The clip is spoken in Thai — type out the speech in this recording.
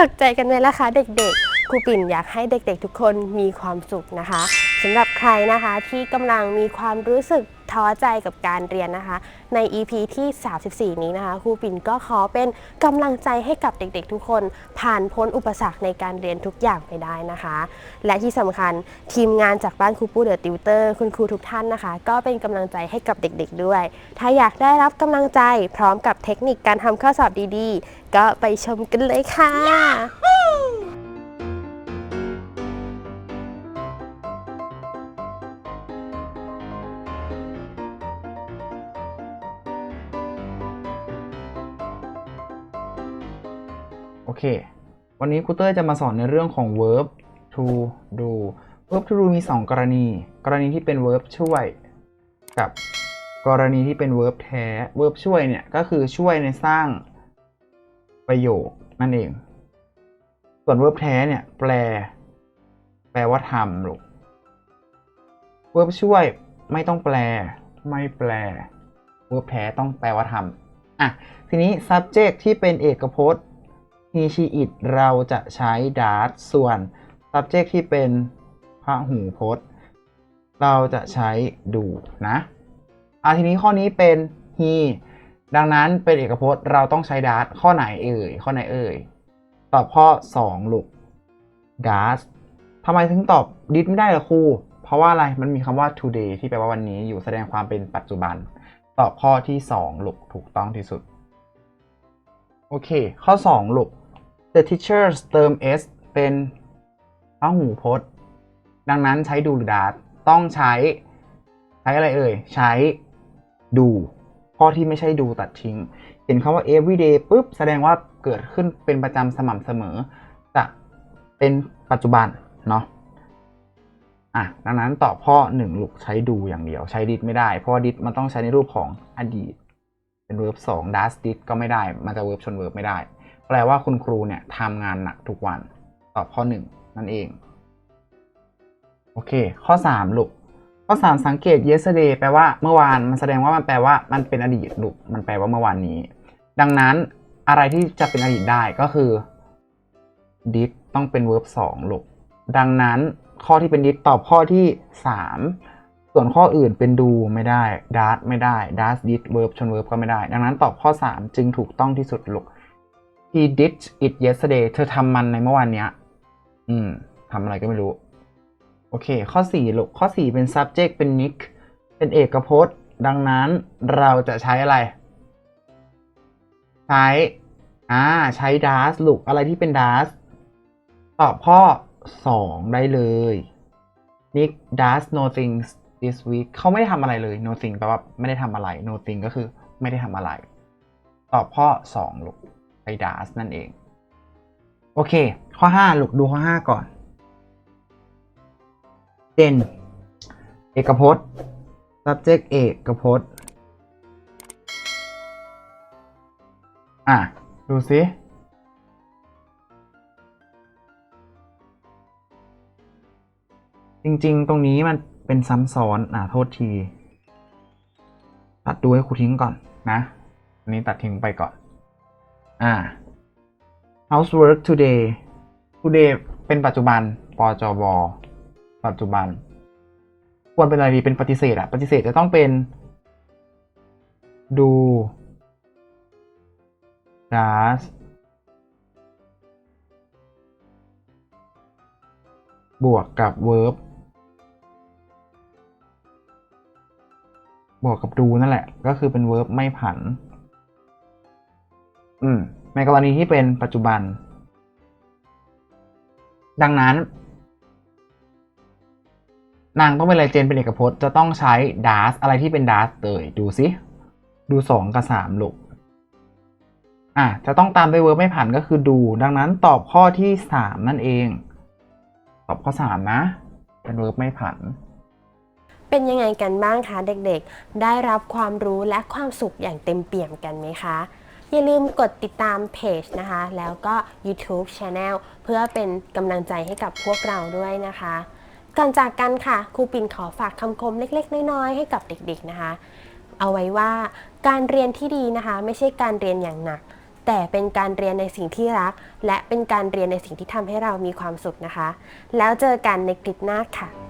ตกใจกันไหมล่ะคะเด็กๆ ครูปิ่นอยากให้เด็กๆ ทุกคนมีความสุขนะคะ สำหรับใครนะคะที่กำลังมีความรู้สึกท้อใจกับการเรียนนะคะ ใน EP ที่ 34 นี้นะคะครูปิ่นก็ขอเป็นกำลังใจให้กับเด็กๆ ทุกคน ผ่านพ้นอุปสรรคในการเรียนทุกอย่างไปได้นะคะ และที่สำคัญทีมงานจากบ้านครูปูเดอะติวเตอร์คุณครูทุกท่านนะคะ ก็เป็นกำลังใจให้กับเด็กๆด้วย ถ้าอยากได้รับกำลังใจพร้อมกับเทคนิคการทำข้อสอบดีๆ ก็ไปชมกันเลยค่ะ โอเค วันนี้ครูเต้ยจะมาสอนในเรื่องของ verb to do verb to do มี 2 กรณี กรณีที่เป็น verb ช่วย กับกรณีที่เป็น verb แท้ verb ช่วยเนี่ยก็คือช่วยในสร้างประโยคนั่นเอง ส่วน verb แท้เนี่ยแปล แปลว่าทำลูก verb ช่วยไม่ต้องแปล ไม่แปล verb แท้ต้องแปลว่าทำอะทีนี้ subject ที่เป็นเอกพจน์ he she it เราจะใช้ does ส่วน subject ที่เป็นพหูพจน์ เราจะใช้ do นะอะทีนี้ข้อนี้เป็น he ดังนั้นเป็นเอกพจน์เราต้องใช้ does ข้อไหนเอ่ย ข้อไหนเอ่ย ตอบข้อ 2 ลูก does ทำไมถึงตอบ did ไม่ได้ล่ะครู เพราะว่าอะไร มันมีคำว่า today ที่แปลว่าวันนี้อยู่แสดงความเป็นปัจจุบัน ตอบข้อที่ 2 ลูกถูกต้องที่สุด โอเค ข้อ 2 ลูก the teachers เติม s เป็นพหูพจน์ ดังนั้นใช้ดูหรือ does ต้องใช้ ใช้อะไรเอ่ย ใช้ดูข้อที่ไม่ใช่ดูตัดทิ้ง เห็นคำว่า everyday ปุ๊บ แสดงว่าเกิดขึ้นเป็นประจำสม่ำเสมอ จะเป็นปัจจุบัน เนาะอะ ดังนั้นตอบข้อ1ลูกใช้ดูอย่างเดียว ใช้ did ไม่ได้ เพราะว่า did มันต้องใช้ในรูปของอดีต เป็น verb 2 does did ก็ไม่ได้ มันจะ verb ชน verb ไม่ได้ แปลว่าคุณครูเนี่ยทำงานหนักทุกวัน ตอบข้อ 1 นั่นเอง โอเค ข้อ 3 ลูก ข้อ 3 สังเกต yesterday แปลว่าเมื่อวาน มันแสดงว่ามันแปลว่ามันเป็นอดีตลูก มันแปลว่าเมื่อวานนี้ ดังนั้นอะไรที่จะเป็นอดีตได้ก็คือ did ต้องเป็น verb 2ลูก ดังนั้นข้อที่เป็น did ตอบข้อที่ 3 ส่วนข้ออื่นเป็นดูไม่ได้ does ไม่ได้ does did verb ชน verb ก็ไม่ได้ ดังนั้นตอบข้อ 3 จึงถูกต้องที่สุดลูก he did it yesterday เธอทำมันในเมื่อวานเนี้ย อืมทำอะไรก็ไม่รู้ โอเค ข้อ4ลูกข้อ 4 เป็น subject เป็น nick เป็นเอกพจน์ ดังนั้นเราจะใช้อะไร ใช้ อ่า ใช้ does ลูก อะไรที่เป็น does ตอบข้อ 2 ได้เลย Nick does nothing this week เขาไม่ได้ทำอะไรเลย nothing แปลว่าไม่ได้ทำอะไร nothing ก็คือไม่ได้ทำอะไร ตอบข้อ 2 ลูก ไป does นั่นเอง โอเค ข้อ 5 ลูกดูข้อ 5 ก่อน then เอกพจน์ subject เอกพจน์ อะ ดูสิจริง ๆ ตรงนี้มันเป็นซ้ำซ้อน อะโทษที ตัดดูให้ครูทิ้งก่อนนะ อันนี้ตัดทิ้งไปก่อน อ่า housework today today เป็นปัจจุบันปจบปัจจุบัน ควรเป็นอะไรดีเป็นปฏิเสธอะปฏิเสธจะต้องเป็นดู does บวกกับ verb บวกกับดูนั่นแหละ ก็คือเป็น verb ไม่ผัน อืมในกรณีที่เป็นปัจจุบัน ดังนั้น นางต้องเป็นอะไรเจนเป็นเอกพจน์จะต้องใช้ does อะไรที่เป็น does เลยดูสิดูสองกับสามลูกอะจะต้องตามด้วย verb ไม่ผันก็คือดู ดังนั้นตอบข้อที่สามนั่นเอง ตอบข้อสามนะ เป็น verb ไม่ผัน เป็นยังไงกันบ้างคะเด็กๆ ได้รับความรู้และความสุขอย่างเต็มเปี่ยมกันไหมคะ อย่าลืมกดติดตามเพจนะคะ แล้วก็ YouTube Channel เพื่อเป็นกำลังใจให้กับพวกเราด้วยนะคะ ก่อนจากกันค่ะครูปิ่นขอฝากคำคมเล็ก ๆ น้อยๆ ให้กับเด็กๆนะคะ เอาไว้ว่าการเรียนที่ดีนะคะ ไม่ใช่การเรียนอย่างหนักแแต่เป็นการเรียนในสิ่งที่รัก และเป็นการเรียนในสิ่งที่ทำให้เรามีความสุขนะคะ แล้วเจอกันในคลิปหน้าค่ะ